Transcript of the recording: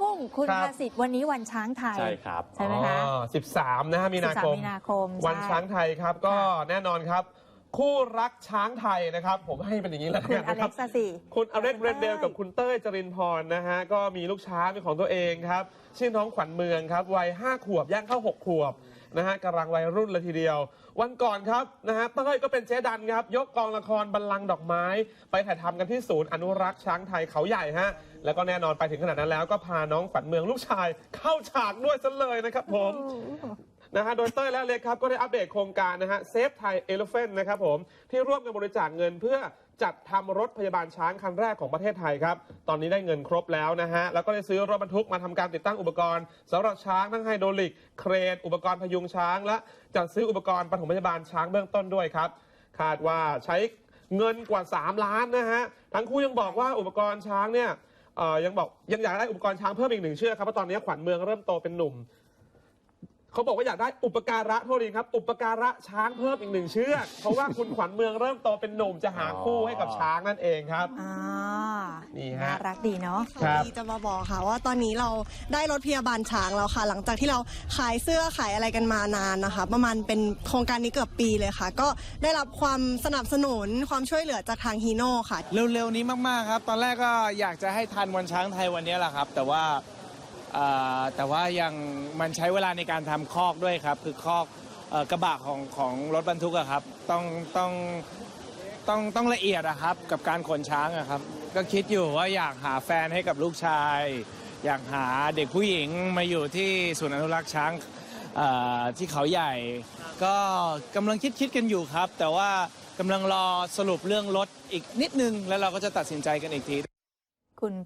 กุ้ง คุณครับ ภาสิทธิ์วันนี้วันช้างไทย ใช่ครับ ใช่ไหมคะ อ๋อ13 นะฮะมีนาคม 13มีนาคมวันใช่ช้างไทยครับ ก็แน่นอนครับ คู่รักช้างไทยนะครับ ผมให้เป็นอย่างนี้แล้วคุณกันอนะคเล็รับกซ์สิ คุณอเล็กเรนเดลกับคุณเต้ยจรินพรนะฮะ ก็มีลูกช้างเป็นของตัวเองครับ ชื่อน้องขวัญเมืองครับ วัย 5 ขวบ ย่างเข้า 6 ขวบ นะฮะกำลังวัยรุ่นเลยทีเดียว วันก่อนครับนะฮะเต้ยก็เป็นเจ๊ดันครับ ยกกองละครบรรลังก์ดอกไม้ ไปถ่ายทำกันที่ศูนย์อนุรักษ์ช้างไทยเขาใหญ่ฮะแล้วก็แน่นอนไปถึงขนาดนั้นแล้วก็พาน้องฝันเมืองลูกชาย เข้าฉากด้วยซะเลยนะครับผม นะฮะโดยเต้ยและเล็กครับก็ได้อัปเดตโครงการนะฮะเซฟไทยเอลเฟนนะครับผมที่ร่วมกันบริจาคเงินเพื่อจัดทำรถพยาบาลช้างคันแรกของประเทศไทยครับ ตอนนี้ได้เงินครบแล้วนะฮะ แล้วก็ได้ซื้อรถบรรทุกมาทำการติดตั้งอุปกรณ์สำหรับช้างทั้งไฮดรอลิก เครน อุปกรณ์พยุงช้าง และจัดซื้ออุปกรณ์ปฐมพยาบาลช้างเบื้องต้นด้วยครับ คาดว่าใช้เงินกว่า 3 ล้านนะฮะ ทั้งคู่ยังบอกว่าอุปกรณ์ช้างเนี่ยยังบอกยังอยากได้อุปกรณ์ช้างเพิ่มอีกหนึ่งเชือกครับเพราะตอนนี้ขวัญเมืองเริ่มโตเป็นหนุ่ม เขาบอกว่าอยากได้อุปการะโทษทีครับ อุปการะช้างเพิ่มอีกหนึ่งเชือก เพราะว่าคุณขวัญเมืองเริ่มโตเป็นหนุ่มจะหาคู่ให้กับช้างนั่นเองครับ อ่านี่น่าฮะรักดีเนาะ ครับที่จะมาบอกค่ะว่าตอนนี้เราได้รถพยาบาลช้างแล้วค่ะ หลังจากที่เราขายเสื้อขายอะไรกันมานานนะคะ ประมาณเป็นโครงการนี้เกือบปีเลยค่ะ ก็ได้รับความสนับสนุนความช่วยเหลือจากทางฮีโน่ค่ะ เร็วๆนี้มาก ๆ ครับ ตอนแรกก็อยากจะให้ทันวันช้างไทยวันนี้แหละครับ แต่ว่าเอ่อ แต่ว่ายังมันใช้เวลาในการทำคอกด้วยครับ คือคอกกระบะของของรถบรรทุกอะครับ ต้องต้องต้องต้องละเอียดอะครับกับการขนช้างอะครับ ก็คิดอยู่ว่าอยากหาแฟนให้กับลูกชาย อยากหาเด็กผู้หญิงมาอยู่ที่ศูนย์อนุรักษ์ช้างที่เขาใหญ่ ก็กำลังคิดคิดกันอยู่ครับ แต่ว่ากำลังรอสรุปเรื่องรถอีกนิดนึง แล้วเราก็จะตัดสินใจกันอีกทีคุณ